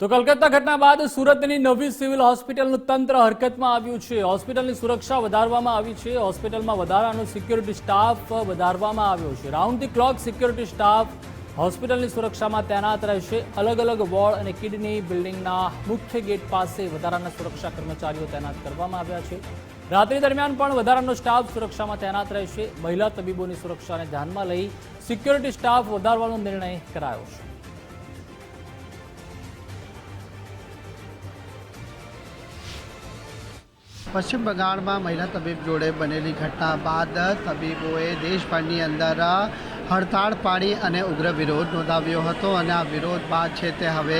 તો કલકત્તા ઘટના બાદ સુરતની નવી સિવિલ હોસ્પિટલનું તંત્ર હરકતમાં આવ્યું છે. હોસ્પિટલની સુરક્ષા વધારવામાં આવી છે. હોસ્પિટલમાં વધારાનો સિક્યોરિટી સ્ટાફ વધારવામાં આવ્યો છે. Round the clock security staff હોસ્પિટલની સુરક્ષામાં તૈનાત રહેશે. અલગ અલગ વોર્ડ અને કિડની બિલ્ડિંગના મુખ્ય ગેટ પાસે વધારાના સુરક્ષા કર્મચારીઓ તૈનાત કરવામાં આવ્યા છે. રાત્રિ દરમિયાન પણ વધારાનો સ્ટાફ સુરક્ષામાં તૈનાત રહેશે. મહિલા તબીબોની સુરક્ષાને ધ્યાનમાં લઈ સિક્યોરિટી સ્ટાફ વધારવાનો નિર્ણય કરાયો છે. પશ્ચિમ બંગાળમાં મહિલા તબીબ જોડે બનેલી ઘટના બાદ તબીબોએ દેશભરની અંદર હડતાળ પાડી અને ઉગ્ર વિરોધ નોંધાવ્યો હતો અને આ વિરોધ બાદ છે તે હવે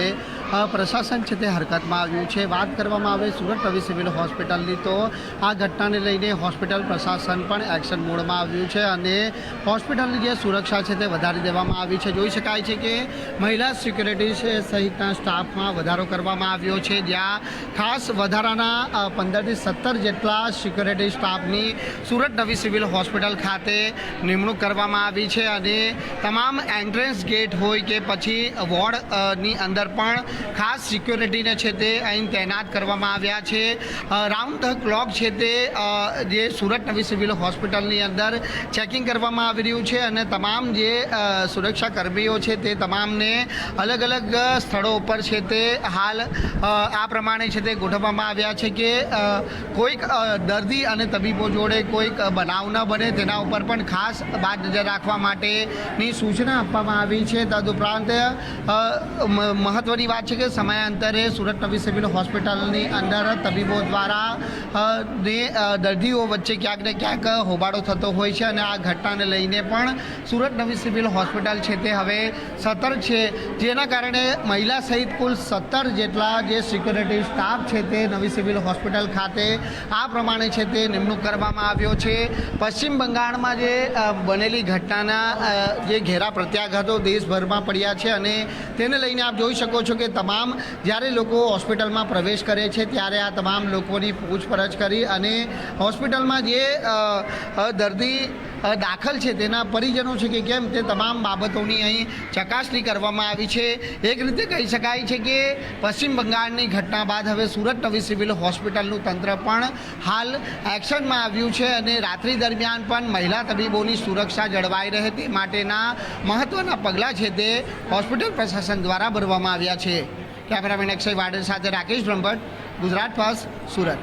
પ્રશાસન છે તે હરકતમાં આવ્યું છે. વાત કરવામાં આવે સુરત નવી સિવિલ હોસ્પિટલની તો આ ઘટનાને લઈને હોસ્પિટલ પ્રશાસન પણ એક્શન મોડમાં આવ્યું છે અને હોસ્પિટલની જે સુરક્ષા છે તે વધારી દેવામાં આવી છે. જોઈ શકાય છે કે મહિલા સિક્યુરિટી સહિતના સ્ટાફમાં વધારો કરવામાં આવ્યો છે. જ્યાં ખાસ વધારાના પંદરથી સત્તર જેટલા સિક્યુરિટી સ્ટાફની સુરત નવી સિવિલ હોસ્પિટલ ખાતે નિમણૂક કરવામાં આવી છે અને તમામ એન્ટ્રન્સ ગેટ હોય કે પછી વોર્ડની અંદર પણ ખાસ સિક્યોરિટીને છે તે અહીં તૈનાત કરવામાં આવ્યા છે. રાઉન્ડ ધ ક્લોક છે તે જે સુરત નવી સિવિલ હોસ્પિટલની અંદર ચેકિંગ કરવામાં આવી રહ્યું છે અને તમામ જે સુરક્ષા કર્મીઓ છે તે તમામને અલગ અલગ સ્થળો ઉપર છે તે હાલ આ પ્રમાણે છે તે ગોઠવવામાં આવ્યા છે કે કોઈક દર્દી અને તબીબો જોડે કોઈક બનાવ ન બને તેના ઉપર પણ ખાસ બાદ નજર રાખવા માટેની સૂચના આપવામાં આવી છે. તદુપરાંત મહત્ત્વની વાત છે કે સમયાંતરે સુરત નવી સિવિલ હોસ્પિટલની અંદર તબીબો દ્વારા ને દર્દીઓ વચ્ચે ક્યાંક ને ક્યાંક હોબાળો થતો હોય છે અને આ ઘટનાને લઈને પણ સુરત નવી સિવિલ હોસ્પિટલ છે તે હવે સતર્ક છે. જેના કારણે મહિલા સહિત કુલ સત્તર જેટલા જે સિક્યુરિટી સ્ટાફ છે તે નવી સિવિલ હોસ્પિટલ ખાતે આ પ્રમાણે છે તે નિમણૂક કરવામાં આવ્યો છે. પશ્ચિમ બંગાળમાં જે બનેલી ઘટનાના જે ઘેરા પ્રત્યાઘાતો દેશભરમાં પડ્યા છે અને તેને લઈને આપ જોઈ શકો છો કે તમામ જ્યારે લોકો હોસ્પિટલમાં પ્રવેશ કરે છે, ત્યારે આ તમામ લોકોની પૂછપરછ કરી અને હોસ્પિટલમાં જે દર્દી દાખલ છે, તેના પરિજનો છે કે કેમ, તે તમામ બાબતોની અહીં ચકાસણી કરવામાં આવી છે. એક રીતે કહી શકાય છે કે પશ્ચિમ બંગાળની ઘટના બાદ હવે સુરત નવી સિવિલ હોસ્પિટલનું તંત્ર પણ હાલ એક્શનમાં આવ્યું છે અને રાત્રિ દરમિયાન પણ મહિલા તબીબોની સુરક્ષા જળવાઈ રહે તે માટેના મહત્ત્વના પગલાં છે તે હોસ્પિટલ પ્રશાસન દ્વારા ભરવામાં આવ્યા છે. કેમેરામેન અક્ષય વાડર સાથે રાકેશ બ્રહ્મભટ્ટ ગુજરાત ફર્સ્ટ સુરત.